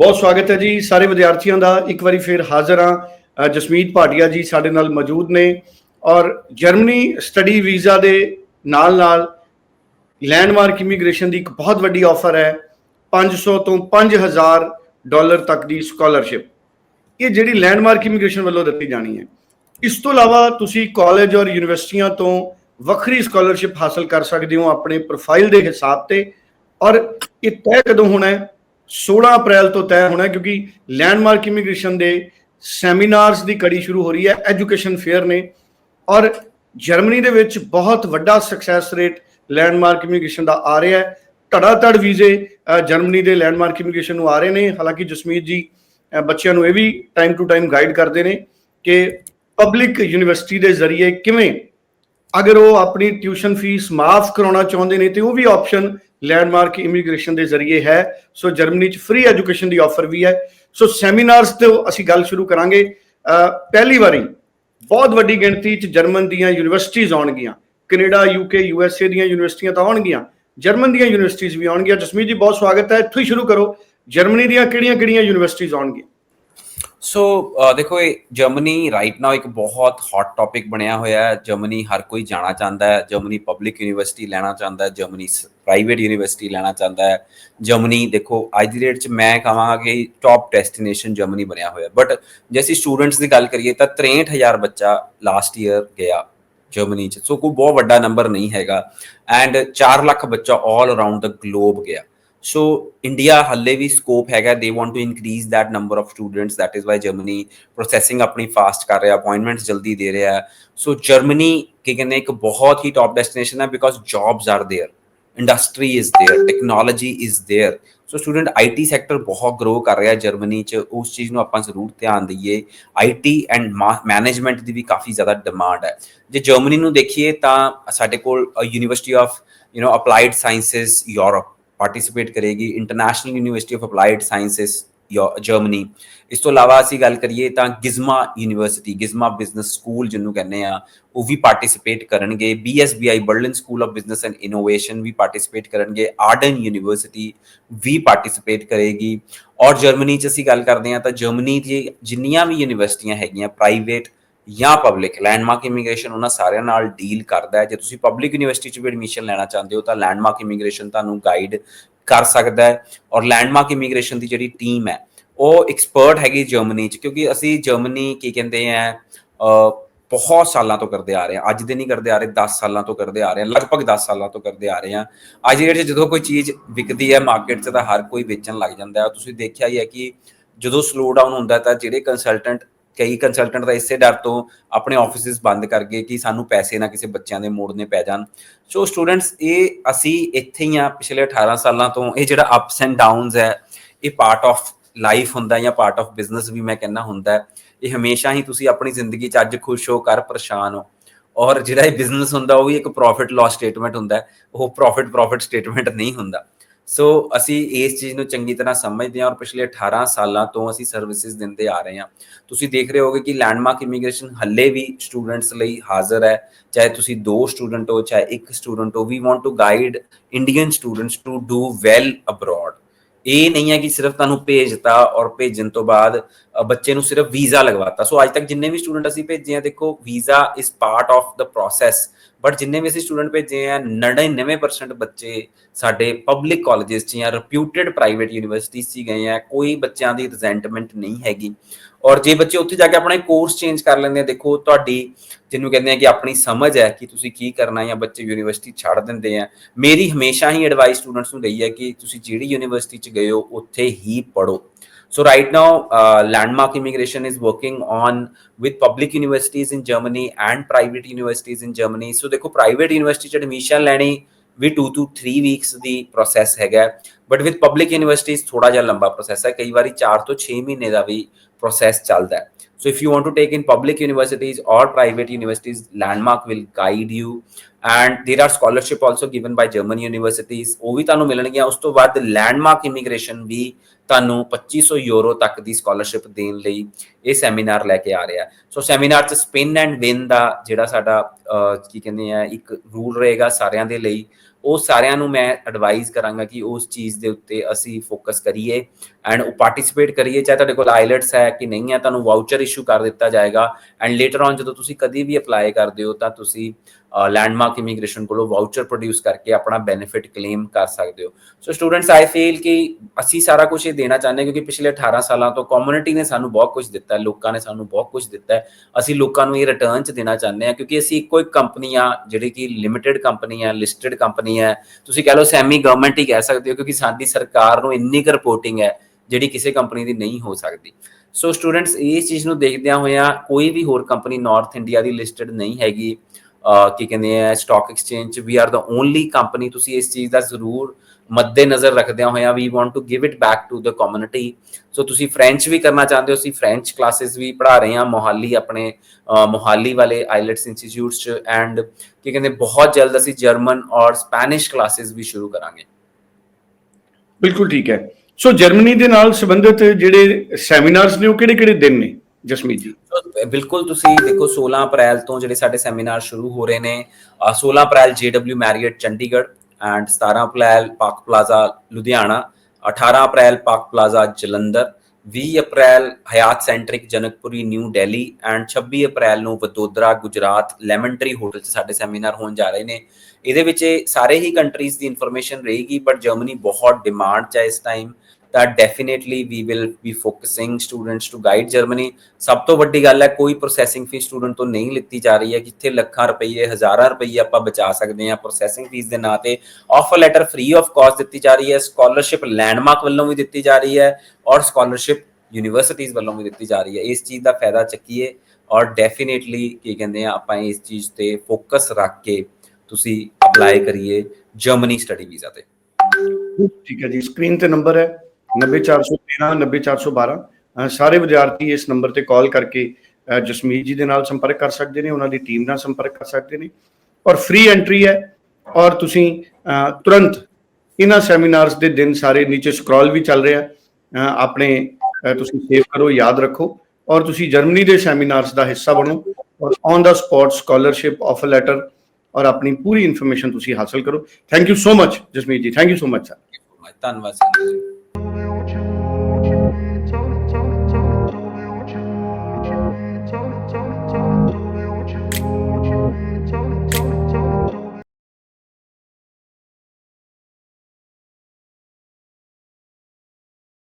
ਬਹੁਤ ਸਵਾਗਤ ਹੈ ਜੀ ਸਾਰੇ ਵਿਦਿਆਰਥੀਆਂ ਦਾ। ਇੱਕ ਵਾਰੀ ਫਿਰ ਹਾਜ਼ਰ ਹਾਂ। ਜਸਮੀਤ ਭਾਟੀਆ ਜੀ ਸਾਡੇ ਨਾਲ ਮੌਜੂਦ ਨੇ ਔਰ ਜਰਮਨੀ ਸਟੱਡੀ ਵੀਜ਼ਾ ਦੇ ਨਾਲ ਨਾਲ ਲੈਂਡਮਾਰਕ ਇਮੀਗ੍ਰੇਸ਼ਨ ਦੀ ਇੱਕ ਬਹੁਤ ਵੱਡੀ ਆਫਰ ਹੈ। 500 ਤੋਂ 5000 ਡਾਲਰ ਤੱਕ ਦੀ ਸਕਾਲਰਸ਼ਿਪ। ਇਹ ਜਿਹੜੀ ਲੈਂਡਮਾਰਕ ਇਮੀਗ੍ਰੇਸ਼ਨ ਵੱਲੋਂ ਦਿੱਤੀ ਜਾਣੀ ਹੈ। ਇਸ ਤੋਂ ਇਲਾਵਾ ਤੁਸੀਂ ਕਾਲਜ ਔਰ ਯੂਨੀਵਰਸਿਟੀਆਂ ਤੋਂ ਵੱਖਰੀ ਸਕਾਲਰਸ਼ਿਪ ਹਾਸਲ ਕਰ ਸਕਦੇ ਹੋ ਆਪਣੇ ਪ੍ਰੋਫਾਈਲ ਦੇ ਹਿਸਾਬ ਤੇ। ਔਰ ਇਹ ਤੈਅ ਕਦੋਂ ਹੋਣਾ ਹੈ? 16 ਅਪ੍ਰੈਲ ਤੋਂ ਤੈਅ ਹੋਣਾ ਕਿਉਂਕਿ ਲੈਂਡਮਾਰਕ ਇਮੀਗ੍ਰੇਸ਼ਨ ਦੇ ਸੈਮੀਨਾਰਸ ਦੀ ਕੜੀ ਸ਼ੁਰੂ ਹੋ ਰਹੀ ਹੈ ਐਜੂਕੇਸ਼ਨ ਫੇਅਰ ਨੇ ਔਰ ਜਰਮਨੀ ਦੇ ਵਿੱਚ ਬਹੁਤ ਵੱਡਾ ਸਕਸੈਸ ਰੇਟ ਲੈਂਡਮਾਰਕ ਇਮੀਗ੍ਰੇਸ਼ਨ ਦਾ ਆ ਰਿਹਾ ਹੈ। ਧੜਾ ਧੜ ਵੀਜ਼ੇ ਜਰਮਨੀ ਦੇ ਲੈਂਡਮਾਰਕ ਇਮੀਗ੍ਰੇਸ਼ਨ ਨੂੰ ਆ ਰਹੇ ਨੇ। ਹਾਲਾਂਕਿ ਜਸਮੀਤ ਜੀ ਬੱਚਿਆਂ ਨੂੰ ਇਹ ਵੀ ਟਾਈਮ ਟੂ ਟਾਈਮ ਗਾਈਡ ਕਰਦੇ ਨੇ ਕਿ ਪਬਲਿਕ ਯੂਨੀਵਰਸਿਟੀ ਦੇ ਜ਼ਰੀਏ ਕਿਵੇਂ ਅਗਰ ਉਹ ਆਪਣੀ ਟਿਊਸ਼ਨ ਫੀਸ ਮਾਫ ਕਰਾਉਣਾ ਚਾਹੁੰਦੇ ਨੇ, ਤੇ ਉਹ ਵੀ ਆਪਸ਼ਨ ਲੈਂਡਮਾਰਕ ਇਮੀਗ੍ਰੇਸ਼ਨ ਦੇ ਜ਼ਰੀਏ ਹੈ। ਸੋ ਜਰਮਨੀ ਚ ਫ੍ਰੀ ਐਜੂਕੇਸ਼ਨ ਦੀ ਆਫਰ ਵੀ ਹੈ। ਸੋ ਸੈਮੀਨਾਰਸ ਤੇ ਅਸੀਂ ਗੱਲ ਸ਼ੁਰੂ ਕਰਾਂਗੇ। ਪਹਿਲੀ ਵਾਰੀ ਬਹੁਤ ਵੱਡੀ ਗਿਣਤੀ ਚ ਜਰਮਨ ਦੀਆਂ ਯੂਨੀਵਰਸਿਟੀਆਂ ਆਉਣਗੀਆਂ। ਕੈਨੇਡਾ ਯੂਕੇ ਯੂਐਸਏ ਦੀਆਂ ਯੂਨੀਵਰਸਿਟੀਆਂ ਤਾਂ ਆਉਣਗੀਆਂ। ਜਰਮਨ ਦੀਆਂ ਯੂਨੀਵਰਸਿਟੀਆਂ ਵੀ ਆਉਣਗੀਆਂ। ਜਸਮੀਤ ਜੀ, ਬਹੁਤ ਸਵਾਗਤ ਹੈ। ਇੱਥੋਂ ਹੀ ਸ਼ੁਰੂ ਕਰੋ। ਜਰਮਨੀ ਦੀਆਂ ਕਿਹੜੀਆਂ-ਕਿਹੜੀਆਂ ਯੂਨੀਵਰਸਿਟੀਆਂ ਆਉਣਗੀਆਂ? ਸੋ ਦੇਖੋ, ਇਹ ਜਰਮਨੀ ਰਾਈਟ ਨਾਓ ਇੱਕ ਬਹੁਤ ਹੌਟ ਟੌਪਿਕ ਬਣਿਆ ਹੋਇਆ ਹੈ। ਜਰਮਨੀ ਹਰ ਕੋਈ ਜਾਣਾ ਚਾਹੁੰਦਾ ਹੈ। ਜਰਮਨੀ ਪਬਲਿਕ ਯੂਨੀਵਰਸਿਟੀ ਲੈਣਾ ਚਾਹੁੰਦਾ ਹੈ। ਜਰਮਨੀ ਪ੍ਰਾਈਵੇਟ ਯੂਨੀਵਰਸਿਟੀ ਲੈਣਾ ਚਾਹੁੰਦਾ ਹੈ। ਜਰਮਨੀ ਦੇਖੋ, ਅੱਜ ਦੀ ਡੇਟ 'ਚ ਮੈਂ ਕਹਾਂਗਾ ਕਿ ਟੌਪ ਡੈਸਟੀਨੇਸ਼ਨ ਜਰਮਨੀ ਬਣਿਆ ਹੋਇਆ ਬਟ ਜੇ ਅਸੀਂ ਸਟੂਡੈਂਟਸ ਦੀ ਗੱਲ ਕਰੀਏ ਤਾਂ 63000 ਬੱਚਾ ਲਾਸਟ ਈਅਰ ਗਿਆ ਜਰਮਨੀ 'ਚ। ਸੋ ਕੋਈ ਬਹੁਤ ਵੱਡਾ ਨੰਬਰ ਨਹੀਂ ਹੈਗਾ। ਐਂਡ 4 ਲੱਖ ਬੱਚਾ ਆਲ ਅਰਾਊਂਡ ਦ ਗਲੋਬ ਗਿਆ। ਸੋ ਇੰਡੀਆ ਹੱਲੇ ਵੀ ਸਕੋਪ ਹੈਗਾ they want to increase that number of students that is why germany processing ਆਪਣੀ ਫਾਸਟ ਕਰ ਰਿਹਾ ਅਪਾਇੰਟਮੈਂਟਸ ਜਲਦੀ ਦੇ ਰਿਹਾ ਹੈ ਸੋ ਜਰਮਨੀ ਕੀ ਕਹਿੰਦੇ ਇੱਕ ਬਹੁਤ ਹੀ ਟੌਪ ਡੈਸਟੀਨੇਸ਼ਨ ਹੈ because jobs are there industry is there technology is there so student IT sector ਬਹੁਤ ਗਰੋ ਕਰ ਰਿਹਾ ਜਰਮਨੀ ਚ ਉਸ ਚੀਜ਼ ਨੂੰ ਆਪਾਂ ਜ਼ਰੂਰ ਧਿਆਨ ਦਈਏ ਆਈਟੀ ਐਂਡ ਮੈਨੇਜਮੈਂਟ ਦੀ ਵੀ ਕਾਫੀ ਜ਼ਿਆਦਾ ਡਿਮਾਂਡ ਹੈ ਜੇ ਜਰਮਨੀ ਨੂੰ ਦੇਖੀਏ ਤਾਂ ਸਾਡੇ ਕੋਲ university of you know applied sciences Europe participate ਕਰੇਗੀ international university of applied sciences Germany ਇਸ ਤੋਂ ਇਲਾਵਾ ਅਸੀਂ ਗੱਲ ਕਰੀਏ ਤਾਂ GISMA university GISMA business school ਜਿਹਨੂੰ ਕਹਿੰਦੇ ਆ ਉਹ ਵੀ ਪਾਰਟਿਸਿਪੇਟ ਕਰਨਗੇ BSBI Berlin school of business and innovation we participate ਕਰਨਗੇ ਆਰਡਨ ਯੂਨੀਵਰਸਿਟੀ ਵੀ ਪਾਰਟਿਸਿਪੇਟ ਕਰੇਗੀ ਔਰ ਜਰਮਨੀ ਚ ਅਸੀਂ ਗੱਲ ਕਰਦੇ ਹਾਂ ਤਾਂ ਜਰਮਨੀ ਦੀ ਜਿੰਨੀਆਂ ਵੀ ਯੂਨੀਵਰਸਿਟੀਆਂ ਹੈਗੀਆਂ ਪ੍ਰਾਈਵੇਟ ਜਾਂ ਪਬਲਿਕ ਲੈਂਡਮਾਰਕ ਇਮੀਗ੍ਰੇਸ਼ਨ ਉਹਨਾਂ ਸਾਰਿਆਂ ਨਾਲ ਡੀਲ ਕਰਦਾ ਹੈ। ਜੇ ਤੁਸੀਂ ਪਬਲਿਕ ਯੂਨੀਵਰਸਿਟੀ 'ਚ ਵੀ ਐਡਮਿਸ਼ਨ ਲੈਣਾ ਚਾਹੁੰਦੇ ਹੋ, ਤਾਂ ਲੈਂਡਮਾਰਕ ਇਮੀਗ੍ਰੇਸ਼ਨ ਤੁਹਾਨੂੰ ਗਾਈਡ ਕਰ ਸਕਦਾ ਹੈ। ਔਰ ਲੈਂਡਮਾਰਕ ਇਮੀਗ੍ਰੇਸ਼ਨ ਦੀ ਜਿਹੜੀ ਟੀਮ ਹੈ, ਉਹ ਐਕਸਪਰਟ ਹੈਗੀ ਜਰਮਨੀ 'ਚ, ਕਿਉਂਕਿ ਅਸੀਂ ਜਰਮਨੀ ਕੀ ਕਹਿੰਦੇ ਆ ਬਹੁਤ ਸਾਲਾਂ ਤੋਂ ਕਰਦੇ ਆ ਰਹੇ ਹਾਂ। ਅੱਜ ਦੇ ਨਹੀਂ ਕਰਦੇ ਆ ਰਹੇ 10 ਸਾਲਾਂ ਤੋਂ ਕਰਦੇ ਆ ਰਹੇ ਹਾਂ, ਲਗਭਗ 10 ਸਾਲਾਂ ਤੋਂ ਕਰਦੇ ਆ ਰਹੇ ਹਾਂ। ਅੱਜ ਦੀ ਡੇਟ 'ਚ ਜਦੋਂ ਕੋਈ ਚੀਜ਼ ਵਿਕਦੀ ਹੈ ਮਾਰਕੀਟ 'ਚ ਤਾਂ ਹਰ ਕੋਈ ਵੇਚਣ ਲੱਗ ਜਾਂਦਾ ਹੈ। ਤੁਸੀਂ ਦੇਖਿਆ ਹੀ ਹੈ ਕਿ ਜਦੋਂ ਸਲੋ ਡਾਊਨ ਹੁੰਦਾ ਤਾਂ ਜਿਹੜੇ ਕੰਸਲਟੈਂਟ ਕਈ ਕੰਸਲਟੈਂਟ ਤਾਂ ਇਸੇ ਡਰ ਤੋਂ ਆਪਣੇ ਆਫਿਸਿਸ ਬੰਦ ਕਰ ਗਏ ਕਿ ਸਾਨੂੰ ਪੈਸੇ ਨਾ ਕਿਸੇ ਬੱਚਿਆਂ ਦੇ ਮੋੜਨੇ ਪੈ ਜਾਣ। ਸੋ ਸਟੂਡੈਂਟਸ ਇਹ ਅਸੀਂ ਇੱਥੇ ਹੀ ਆ ਪਿਛਲੇ 18 ਸਾਲਾਂ ਤੋਂ। ਇਹ ਜਿਹੜਾ ਅਪਸ ਐਂਡ ਡਾਊਨਸ ਹੈ, ਇਹ ਪਾਰਟ ਆਫ ਲਾਈਫ ਹੁੰਦਾ ਜਾਂ ਪਾਰਟ ਆਫ ਬਿਜ਼ਨਸ ਵੀ ਮੈਂ ਕਹਿੰਦਾ ਹੁੰਦਾ ਇਹ ਹਮੇਸ਼ਾ ਹੀ ਤੁਸੀਂ ਆਪਣੀ ਜ਼ਿੰਦਗੀ 'ਚ ਅੱਜ ਖੁਸ਼ ਹੋ ਕਰ ਪਰੇਸ਼ਾਨ ਹੋ। ਔਰ ਜਿਹੜਾ ਇਹ ਬਿਜ਼ਨਸ ਹੁੰਦਾ, ਉਹ ਵੀ ਇੱਕ ਪ੍ਰੋਫਿਟ ਲਾਸ ਸਟੇਟਮੈਂਟ ਹੁੰਦਾ ਉਹ ਪ੍ਰੋਫਿਟ ਪ੍ਰੋਫਿਟ ਸਟੇਟਮੈਂਟ ਨਹੀਂ ਹੁੰਦਾ। ਸੋ ਅਸੀਂ ਇਸ ਚੀਜ਼ ਨੂੰ ਚੰਗੀ ਤਰ੍ਹਾਂ ਸਮਝਦੇ ਹਾਂ ਔਰ ਪਿਛਲੇ 18 ਸਾਲਾਂ ਤੋਂ ਅਸੀਂ ਸਰਵਿਸਿਜ਼ ਦਿੰਦੇ ਆ ਰਹੇ ਹਾਂ। ਤੁਸੀਂ ਦੇਖ ਰਹੇ ਹੋਗੇ ਕਿ ਲੈਂਡਮਾਰਕ ਇਮੀਗ੍ਰੇਸ਼ਨ ਹੱਲੇ ਵੀ ਸਟੂਡੈਂਟਸ ਲਈ ਹਾਜ਼ਰ ਹੈ। ਚਾਹੇ ਤੁਸੀਂ ਦੋ ਸਟੂਡੈਂਟ ਹੋ, ਚਾਹੇ ਇੱਕ ਸਟੂਡੈਂਟ ਹੋ we want to guide Indian students to do well abroad ਇਹ ਨਹੀਂ ਹੈ ਕਿ ਸਿਰਫ ਤੁਹਾਨੂੰ ਭੇਜਤਾ ਔਰ ਭੇਜਣ ਤੋਂ ਬਾਅਦ ਬੱਚੇ ਨੂੰ ਸਿਰਫ ਵੀਜ਼ਾ ਲਗਵਾਤਾ। ਸੋ ਅੱਜ ਤੱਕ ਜਿੰਨੇ ਵੀ ਸਟੂਡੈਂਟ ਅਸੀਂ ਭੇਜੇ ਆ, ਦੇਖੋ, visa is part of the process but ਜਿੰਨੇ ਵੀ ਅਸੀਂ ਸਟੂਡੈਂਟ ਭੇਜੇ ਆ 99% ਬੱਚੇ ਸਾਡੇ ਪਬਲਿਕ ਕਾਲਜਸ 'ਚ ਜਾਂ ਰਿਪਿਊਟਡ ਪ੍ਰਾਈਵੇਟ ਯੂਨੀਵਰਸਿਟੀਜ਼ 'ਚ ਹੀ ਗਏ ਆ। ਕੋਈ ਬੱਚਿਆਂ ਦੀ ਰਿਜ਼ੈਂਟਮੈਂਟ ਨਹੀਂ ਹੈਗੀ। ਔਰ ਜੇ ਬੱਚੇ ਉੱਥੇ ਜਾ ਕੇ ਆਪਣਾ ਕੋਰਸ ਚੇਂਜ ਕਰ ਲੈਂਦੇ ਆ, ਦੇਖੋ, ਤੁਹਾਡੀ ਜਿਹਨੂੰ ਕਹਿੰਦੇ ਆ ਕਿ ਆਪਣੀ ਸਮਝ ਹੈ ਕਿ ਤੁਸੀਂ ਕੀ ਕਰਨਾ ਜਾਂ ਬੱਚੇ ਯੂਨੀਵਰਸਿਟੀ ਛੱਡ ਦਿੰਦੇ ਆ। ਮੇਰੀ ਹਮੇਸ਼ਾ ਹੀ ਐਡਵਾਈਸ ਸਟੂਡੈਂਟਸ ਨੂੰ ਰਹੀ ਹੈ ਕਿ ਤੁਸੀਂ ਜਿਹੜੀ ਯੂਨੀਵਰਸਿਟੀ 'ਚ ਗਏ ਹੋ, ਉੱਥੇ ਹੀ ਪੜੋ So right now, uh, Landmark Immigration is working on with public universities in Germany and private universities in Germany. So देखो private university ਚ admission ਲੈਣੀ ਵੀ 2 to 3 weeks ਦੀ process ਹੈਗਾ ਬਟ ਵਿਦ ਪਬਲਿਕ ਯੂਨੀਵਰਸਿਟੀਜ਼ ਥੋੜਾ ਜਿਹਾ ਲੰਬਾ process ਹੈ ਕਈ ਵਾਰੀ 4 ਤੋਂ 6 ਮਹੀਨੇ ਦਾ ਵੀ ਪ੍ਰੋਸੈਸ ਚੱਲਦਾ ਹੈ So if you want to take in public universities or private universities, Landmark will guide you. And there are scholarship also given by German universities ਉਹ ਵੀ ਤੁਹਾਨੂੰ ਮਿਲਣਗੀਆਂ। ਉਸ ਤੋਂ ਬਾਅਦ ਲੈਂਡਮਾਰਕ ਇਮੀਗ੍ਰੇਸ਼ਨ ਵੀ ਤੁਹਾਨੂੰ 2500 ਯੂਰੋ ਤੱਕ ਦੀ ਸਕਾਲਰਸ਼ਿਪ ਦੇਣ ਲਈ ਇਹ ਸੈਮੀਨਾਰ ਲੈ ਕੇ ਆ ਰਿਹਾ। ਸੋ ਸੈਮੀਨਾਰ 'ਚ ਸਪਿਨ ਐਂਡ ਵਿਨ ਦਾ ਜਿਹੜਾ ਸਾਡਾ ਕੀ ਕਹਿੰਦੇ ਆ, ਇੱਕ ਰੂਲ ਰਹੇਗਾ ਸਾਰਿਆਂ ਦੇ ਲਈ। ਉਹ ਸਾਰਿਆਂ ਨੂੰ ਮੈਂ ਐਡਵਾਈਜ਼ ਕਰਾਂਗਾ ਕਿ ਉਸ ਚੀਜ਼ ਦੇ ਉੱਤੇ ਅਸੀਂ ਫੋਕਸ ਕਰੀਏ ਐਂਡ ਉਹ ਪਾਰਟਿਸਿਪੇਟ ਕਰੀਏ। ਚਾਹੇ ਤੁਹਾਡੇ ਕੋਲ ਆਈਲੈਟਸ ਹੈ ਕਿ ਨਹੀਂ ਹੈ, ਤੁਹਾਨੂੰ ਵਾਊਚਰ ਇਸ਼ੂ ਕਰ ਦਿੱਤਾ ਜਾਏਗਾ। ਐਂਡ ਲੇਟਰ ਔਨ ਜਦੋਂ ਤੁਸੀਂ ਕਦੀ ਵੀ ਅਪਲਾਈ ਕਰਦੇ ਹੋ ਤਾਂ ਤੁਸੀਂ ਲੈਂਡਮਾਰਕ ਇਮੀਗ੍ਰੇਸ਼ਨ ਕੋਲੋਂ ਵਾਊਚਰ ਪ੍ਰੋਡਿਊਸ ਕਰਕੇ ਆਪਣਾ ਬੈਨੀਫਿਟ ਕਲੇਮ ਕਰ ਸਕਦੇ ਹੋ। ਸੋ ਸਟੂਡੈਂਟਸ ਆਈ ਫੀਲ ਕਿ ਅਸੀਂ ਸਾਰਾ ਕੁਝ ਇਹ ਦੇਣਾ ਚਾਹੁੰਦੇ ਹਾਂ ਕਿਉਂਕਿ ਪਿਛਲੇ 18 ਸਾਲਾਂ ਤੋਂ ਕਮਿਊਨਿਟੀ ਨੇ ਸਾਨੂੰ ਬਹੁਤ ਕੁਝ ਦਿੱਤਾ ਹੈ ਲੋਕਾਂ ਨੇ ਸਾਨੂੰ ਬਹੁਤ ਕੁਝ ਦਿੱਤਾ ਹੈ। ਅਸੀਂ ਲੋਕਾਂ ਨੂੰ ਇਹ ਰਿਟਰਨ ਚ ਦੇਣਾ ਚਾਹੁੰਦੇ ਹਾਂ ਕਿਉਂਕਿ ਅਸੀਂ ਇੱਕੋ ਇੱਕ ਕੰਪਨੀ ਆ, ਜਿਹੜੀ ਕਿ ਲਿਮਿਟਿਡ ਕੰਪਨੀ ਹੈ ਲਿਸਟਿਡ ਕੰਪਨੀ ਹੈ ਤੁਸੀਂ ਕਹ ਲਓ ਸੈਮੀ ਗਵਰਨਮੈਂਟ ਹੀ ਕਹਿ ਸਕਦੇ ਹੋ ਕਿਉਂਕਿ ਸਾਡੀ ਸਰਕਾਰ ਨੂੰ ਇੰਨੀ ਕੁ ਰਿਪੋਰਟਿੰਗ ਹੈ ਜਿਹੜੀ ਕਿਸੇ ਕੰਪਨੀ ਦੀ ਨਹੀਂ ਹੋ ਸਕਦੀ। ਸੋ ਸਟੂਡੈਂਟਸ ਇਸ ਚੀਜ਼ ਨੂੰ ਦੇਖਦਿਆਂ ਹੋਇਆਂ ਕੋਈ ਵੀ ਹੋਰ ਕੰਪਨੀ ਨਾਰਥ ਇੰਡੀਆ ਦੀ ਲਿਸਟਡ ਨਹੀਂ ਹੈਗੀ। ਕੀ ਕਹਿੰਦੇ ਆ stock exchange we are the only company ਤੁਸੀਂ ਇਸ ਚੀਜ਼ ਦਾ ਜ਼ਰੂਰ ਮੱਦੇ ਨਜ਼ਰ ਰੱਖਦਿਆਂ ਹੋਇਆਂ we want to give it back to the community so ਤੁਸੀਂ ਫ੍ਰੈਂਚ ਵੀ ਕਰਨਾ ਚਾਹੁੰਦੇ ਹੋ, ਅਸੀਂ ਫ੍ਰੈਂਚ ਕਲਾਸਿਸ ਵੀ ਪੜ੍ਹਾ ਰਹੇ ਹਾਂ ਮੋਹਾਲੀ ਆਪਣੇ ਮੋਹਾਲੀ ਵਾਲੇ ਆਈਲੈਟਸ ਇੰਸਟੀਚਿਊਟਸ ਚ ਐਂਡ ਕੀ ਕਹਿੰਦੇ, ਬਹੁਤ ਜਲਦ ਅਸੀਂ ਜਰਮਨ ਔਰ ਸਪੈਨਿਸ਼ ਕਲਾਸਿਸ ਵੀ ਸ਼ੁਰੂ ਕਰਾਂਗੇ। ਬਿਲਕੁਲ ਠੀਕ ਹੈ। ਸੋ ਜਰਮਨੀ ਦੇ ਨਾਲ ਸੰਬੰਧਿਤ ਜਿਹੜੇ ਸੈਮੀਨਾਰਸ ਨੇ, ਉਹ ਕਿਹੜੇ-ਕਿਹੜੇ ਦਿਨ ਨੇ? ਜਸਮੀਤ ਜੀ ਬਿਲਕੁਲ ਤੁਸੀਂ ਦੇਖੋ 16 ਅਪ੍ਰੈਲ ਤੋਂ ਜਿਹੜੇ ਸਾਡੇ ਸੈਮੀਨਾਰ ਸ਼ੁਰੂ ਹੋ ਰਹੇ ਨੇ, uh 16 April JW Marriott Chandigarh and 17 April Park Plaza Ludhiana 18 April Park Plaza Jalandhar 20 April Hyatt Centric Janakpuri New Delhi and 26 April ਨੂੰ Vadodara Gujarat Lemon Tree hotel 'ਚ ਸਾਡੇ ਸੈਮੀਨਾਰ ਹੋਣ ਜਾ ਰਹੇ ਨੇ। ਇਹਦੇ ਵਿੱਚ ਇਹ ਸਾਰੇ ਹੀ ਕੰਟਰੀਜ਼ ਦੀ ਇਨਫੋਰਮੇਸ਼ਨ ਰਹੇਗੀ ਬਟ ਜਰਮਨੀ ਬਹੁਤ ਡਿਮਾਂਡ 'ਚ ਹੈ ਇਸ ਟਾਈਮ ਤਾਂ definitely we will be focusing students to guide Germany ਸਭ ਤੋਂ ਵੱਡੀ ਗੱਲ ਹੈ, ਕੋਈ ਪ੍ਰੋਸੈਸਿੰਗ ਫੀਸ ਸਟੂਡੈਂਟ ਤੋਂ ਨਹੀਂ ਲਿੱਤੀ ਜਾ ਰਹੀ ਹੈ ਕਿੱਥੇ ਲੱਖਾਂ ਰੁਪਏ ਹਜ਼ਾਰਾਂ ਰੁਪਏ ਆਪਾਂ ਬਚਾ ਸਕਦੇ ਹਾਂ ਪ੍ਰੋਸੈਸਿੰਗ ਫੀਸ ਦੇ ਨਾਂ ਤੇ। Offer letter free of cost ਦਿੱਤੀ ਜਾ ਰਹੀ ਹੈ ਸਕਾਲਰਸ਼ਿਪ ਲੈਂਡਮਾਰਕ ਵੱਲੋਂ ਵੀ ਦਿੱਤੀ ਜਾ ਰਹੀ ਹੈ ਔਰ ਸਕਾਲਰਸ਼ਿਪ ਯੂਨੀਵਰਸਿਟੀਜ਼ ਵੱਲੋਂ ਵੀ ਦਿੱਤੀ ਜਾ ਰਹੀ ਹੈ। ਇਸ ਚੀਜ਼ ਦਾ ਫਾਇਦਾ ਚੱਕੀਏ ਔਰ ਡੈਫੀਨਿਟਲੀ ਕੀ ਕਹਿੰਦੇ ਆ ਆਪਾਂ ਇਸ ਚੀਜ਼ ਤੇ ਫੋਕਸ ਰੱਖ ਕੇ ਤੁਸੀਂ ਅਪਲਾਈ ਕਰੀਏ ਜਰਮਨੀ ਸਟੱਡੀ ਵੀਜ਼ਾ ਤੇ। ਠੀਕ ਹੈ ਜੀ ਸਕਰੀਨ ਤੇ ਨੰਬਰ ਹੈ। 90413 90412 ਅਹ ਸਾਰੇ ਵਿਦਿਆਰਥੀ ਇਸ ਨੰਬਰ ਤੇ ਕਾਲ ਕਰਕੇ ਜਸਮੀਤ ਜੀ ਦੇ ਨਾਲ ਸੰਪਰਕ ਕਰ ਸਕਦੇ ਨੇ, ਉਹਨਾਂ ਦੀ ਟੀਮ ਨਾਲ ਸੰਪਰਕ ਕਰ ਸਕਦੇ ਨੇ। ਔਰ ਫ੍ਰੀ ਐਂਟਰੀ ਹੈ। ਔਰ ਤੁਸੀਂ ਤੁਰੰਤ ਇਹਨਾਂ ਸੈਮੀਨਾਰਸ ਦੇ ਦਿਨ ਸਾਰੇ ਨੀਚੇ ਸਕਰੋਲ ਵੀ ਚੱਲ ਰਿਹਾ। ਆਪਣੇ ਤੁਸੀਂ ਸੇਵ ਕਰੋ, ਯਾਦ ਰੱਖੋ। ਔਰ ਤੁਸੀਂ ਜਰਮਨੀ ਦੇ ਸੈਮੀਨਾਰਸ ਦਾ ਹਿੱਸਾ ਬਣੋ। ਔਰ on the spot scholarship offer letter ਔਰ ਆਪਣੀ ਪੂਰੀ ਇਨਫੋਰਮੇਸ਼ਨ ਤੁਸੀਂ ਹਾਸਲ ਕਰੋ। Thank you so much Jasmeet ji. Thank you so much sir ਧੰਨਵਾਦ, ਸਰ।